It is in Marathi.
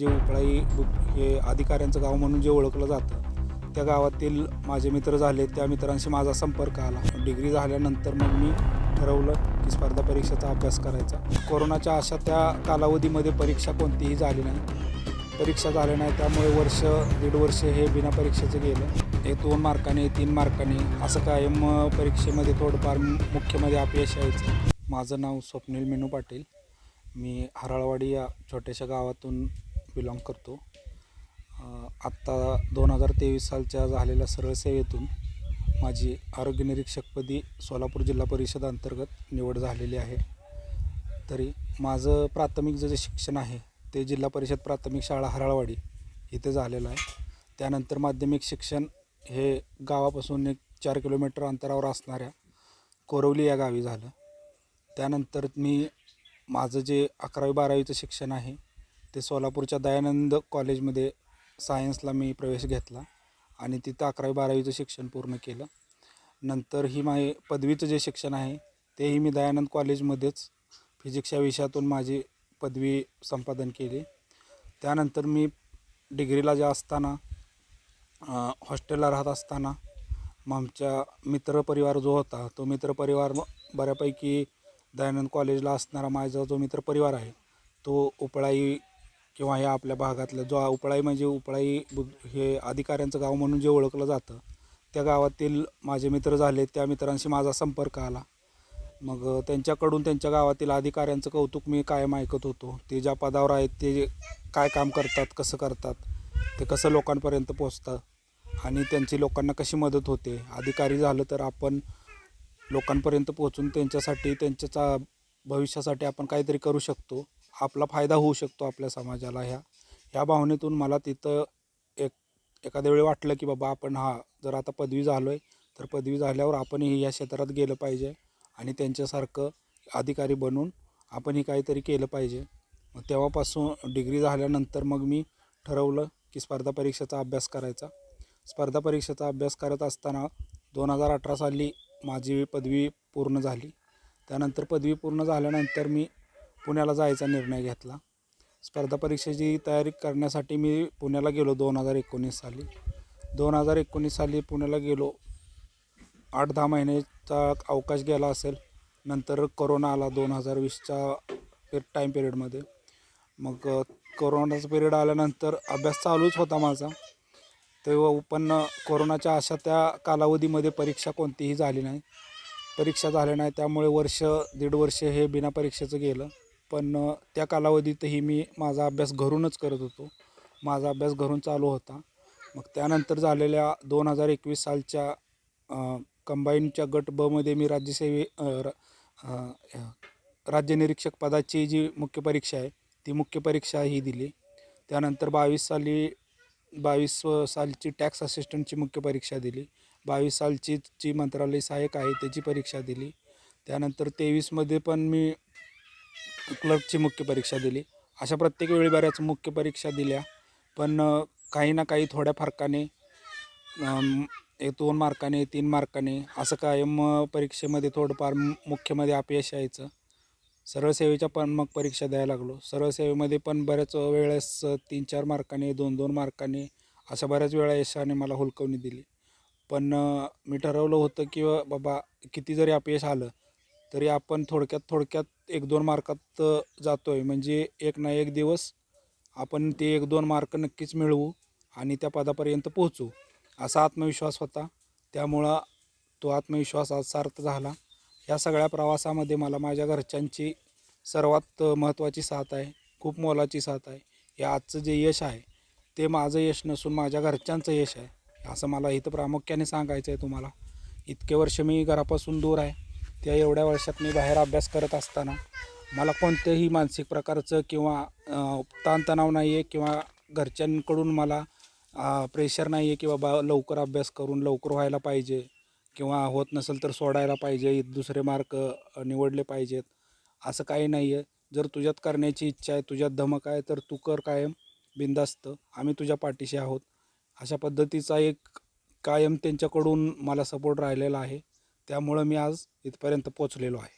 जे उपळाई हे अधिकाऱ्यांचं गाव म्हणून जे ओळखलं जातं त्या गावातील माझे मित्र झाले त्या मित्रांशी माझा संपर्क आला. डिग्री झाल्यानंतर मग मी ठरवलं की स्पर्धा परीक्षेचा अभ्यास करायचा. कोरोनाच्या अशा त्या कालावधीमध्ये परीक्षा कोणतीही झाली नाही. परीक्षा झाल्या नाही त्यामुळे वर्ष दीड वर्ष हे बिना परीक्षेचं गेलं. हे दोन मार्काने तीन मार्काने असं कायम परीक्षेमध्ये थोडंफार मुख्यमध्ये अपयश यायचं. माझं नाव स्वप्नील मेनू पाटील. मी हराळवाडी या छोट्याशा गावातून बिलॉंग करतो. आत्ता दोन हजार तेवीस सालच्या झालेल्या सरळ सेवेतून माझी आरोग्य निरीक्षकपदी सोलापूर जिल्हा परिषद अंतर्गत निवड झालेली आहे. तरी माझं प्राथमिक जे जे शिक्षण आहे ते जिल्हा परिषद प्राथमिक शाळा हराळवाडी इथे झालेलं आहे. त्यानंतर माध्यमिक शिक्षण हे गावापासून एक चार किलोमीटर अंतरावर असणाऱ्या कोरवली या गावी झालं. त्यानंतर मी माझं जे अकरावी बारावीचं शिक्षण आहे ते सोलापूरच्या दयानंद कॉलेजमध्ये सायन्सला मी प्रवेश घेतला आणि तिथं अकरावी बारावीचं शिक्षण पूर्ण केलं. नंतर ही माझे पदवीचं जे शिक्षण आहे तेही मी दयानंद कॉलेजमध्येच फिजिक्स या विषयातून माझी पदवी संपादन केली. त्यानंतर मी डिग्रीला जे असताना हॉस्टेलला राहत असताना मग आमच्या मित्रपरिवार जो होता तो मित्रपरिवार बऱ्यापैकी दयानंद कॉलेजला असणारा माझा जो मित्रपरिवार आहे तो उपळाई किंवा ह्या आपल्या भागातलं जो उपळाई म्हणजे उपळाई हे अधिकाऱ्यांचं गाव म्हणून जे ओळखलं जातं त्या गावातील माझे मित्र झाले त्या मित्रांशी माझा संपर्क आला. मग त्यांच्याकडून त्यांच्या गावातील अधिकाऱ्यांचं कौतुक मी कायम ऐकत होतो. ते ज्या पदावर आहेत ते काय काम करतात कसं करतात ते कसं लोकांपर्यंत पोचतं आणि त्यांची लोकांना कशी मदत होते अधिकारी झालं तर आपण लोकांपर्यंत पोहोचून त्यांच्यासाठी त्यांच्याचा भविष्यासाठी आपण काहीतरी करू शकतो. आपला फायदा होऊ शकतो आपल्या समाजाला ह्या. ह्या भावनेतून मला तिथं एक एखाद्या वेळी वाटलं की बाबा आपण हा जर आता पदवी झालो आहे तर पदवी झाल्यावर आपणही या क्षेत्रात गेलं पाहिजे आणि त्यांच्यासारखं अधिकारी बनून आपणही काहीतरी केलं पाहिजे. मग तेव्हापासून डिग्री झाल्यानंतर मग मी ठरवलं की स्पर्धा परीक्षेचा अभ्यास करायचा. स्पर्धा परीक्षेचा अभ्यास करत असताना दोन हजार अठरा साली माझी पदवी पूर्ण झाली. त्यानंतर पदवी पूर्ण झाल्यानंतर मी पुण्याला जायचा निर्णय घेतला. स्पर्धा परीक्षेची तयारी करण्यासाठी मी पुण्याला गेलो दोन हजार एकोणीस साली. दोन हजार एकोणीस साली पुण्याला गेलो. आठ दहा महिन्याचा अवकाश गेला असेल. नंतर कोरोना आला दोन हजार वीसच्या पे टाईम पिरियडमध्ये मग करोनाचा कोरोनाचा पिरियड आल्यानंतर अभ्यास चालूच होता माझा. तेव्हा पण कोरोनाच्या अशा त्या कालावधीमध्ये परीक्षा कोणतीही झाली नाही. परीक्षा झाल्या नाही त्यामुळे वर्ष दीड वर्ष हे बिना परीक्षेचं गेलं. पण त्या कालावधीतही मी माझा अभ्यास घरूनच करत होतो. माझा अभ्यास घरून चालू होता. मग त्यानंतर झालेल्या दोन हजार एकवीस सालच्या कंबाईनच्या गट बमध्ये मी राज्यसेवे र- राज्य निरीक्षक पदाची जी मुख्य परीक्षा आहे ती मुख्य परीक्षा ही दिली. त्यानंतर बावीस साली बावीस सालची टॅक्स असिस्टंटची मुख्य परीक्षा दिली. बावीस सालची जी मंत्रालय सहाय्यक आहे त्याची परीक्षा दिली. त्यानंतर तेवीसमध्ये पण मी क्लर्कची मुख्य परीक्षा दिली. अशा प्रत्येक वेळी बऱ्याच मुख्य परीक्षा दिल्या. पण काही ना काही थोड्या फरकाने एक दोन मार्काने तीन मार्काने असं कायम परीक्षेमध्ये थोडंफार मुख्यमध्ये अपयश यायचं. सरळ सेवेच्या पण मग परीक्षा द्यायला लागलो. सरळ सेवेमध्ये पण बऱ्याच वेळेस तीन चार मार्काने दोन दोन मार्काने अशा बऱ्याच वेळा यशाने मला हुलकवणी दिली. पण मी ठरवलं होतं की बाबा किती जरी अपयश आलं तरी आपण थोडक्यात थोडक्यात एक दोन मार्कात जातो आहे म्हणजे एक ना एक दिवस आपण ते एक दोन मार्क नक्कीच मिळवू आणि त्या पदापर्यंत पोहोचू असा आत्मविश्वास होता. त्यामुळं तो आत्मविश्वास आज सार्थ झाला. या सगळ्या प्रवासामध्ये मला माझ्या घरच्यांची सर्वात महत्त्वाची साथ आहे. खूप मोलाची साथ आहे. हे आजचं जे यश आहे ते माझं यश नसून माझ्या घरच्यांचं यश आहे असं मला इथं प्रामुख्याने सांगायचं आहे तुम्हाला. इतके वर्ष मी घरापासून दूर आहे. त्या एवढ्या वर्षात मी बाहेर अभ्यास करत असताना मला कोणत्याही मानसिक प्रकारचं किंवा ताणतणाव नाही आहे किंवा घरच्यांकडून मला प्रेशर नाही आहे की बाबा लवकर अभ्यास करून लवकर व्हायला पाहिजे किंवा होत नसेल तर सोडायला पाहिजे दुसरे मार्क निवडले पाहिजेत. असं काही नाही आहे जर तुझ्यात करण्याची इच्छा आहे तुझ्यात धमक आहे तर तू कर कायम बिंदास्त आम्ही तुझ्या पाठीशी आहोत. अशा पद्धतीचा एक कायम त्यांच्याकडून मला सपोर्ट राहिलेला आहे. त्यामुळं मी आज इथपर्यंत पोचलेलो आहे.